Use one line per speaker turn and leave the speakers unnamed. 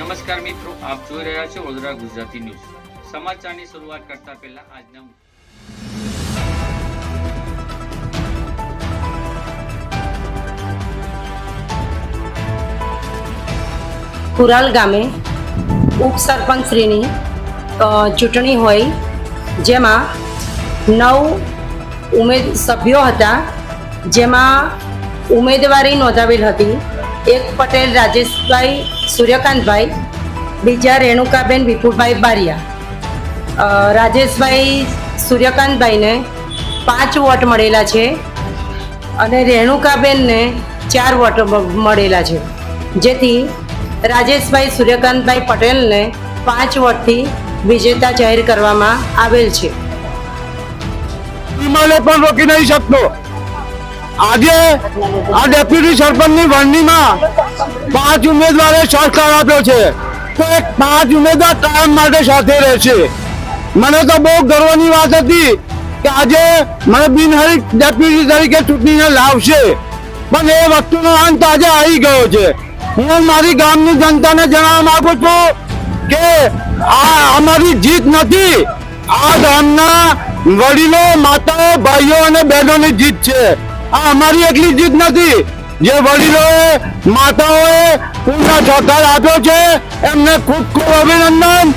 નમસ્કાર મિત્રો, આપ જોઈ રહ્યા છો વડોદરા ગુજરાતી ન્યૂઝ. સમાચારની શરૂઆત કરતા પહેલા આજના
કુરાલ ગામે ઉપસરપંચશ્રીની ચૂંટણી હોય, જેમાં નવ ઉમેદ, સભ્યો હતા, જેમાં ઉમેદવારી નોંધાવેલ હતી. એક પટેલ રાજેશભાઈ, સૂર્યકાંતભાઈ, બીજા રેણુકાબેન વિપુલભાઈ બારિયા. રાજેશભાઈ, સૂર્યકાંતભાઈને પાંચ વોટ મળેલા છે અને રેણુકાબેનને ચાર વોટ મળેલા છે. જેથી રાજેશભાઈ, સૂર્યકાંતભાઈ પટેલને પાંચ વોટથી વિજેતા જાહેર કરવામાં આવેલ છે.
પણ રોકી નહીં શકતો. આજે આ ડેપ્યુટી સરપંચની વરણીમાં પાંચ ઉમેદવારે સહકાર આપ્યો છે. તો એક પાંચ ઉમેદવાર કાયમ માટે સાથે રહેશે. મને તો બહુ ગર્વની વાત હતી કે આજે મને બિનહરીફ ડેપ્યુટી તરીકે ચૂંટણીને લાવશે. પણ એ વસ્તુનો અંત આજે આવી ગયો છે. હું મારી ગામની જનતાને જણાવવા માંગુ છું કે આ અમારી જીત નથી. આ ગામના વડીલો, માતાઓ, ભાઈઓ અને બહેનોની જીત છે. આ અમારી એકલી જીત નથી. જે વડીલોએ, માતાઓએ પૂર્ણ સહકાર આપ્યો છે, એમને ખૂબ ખૂબ અભિનંદન.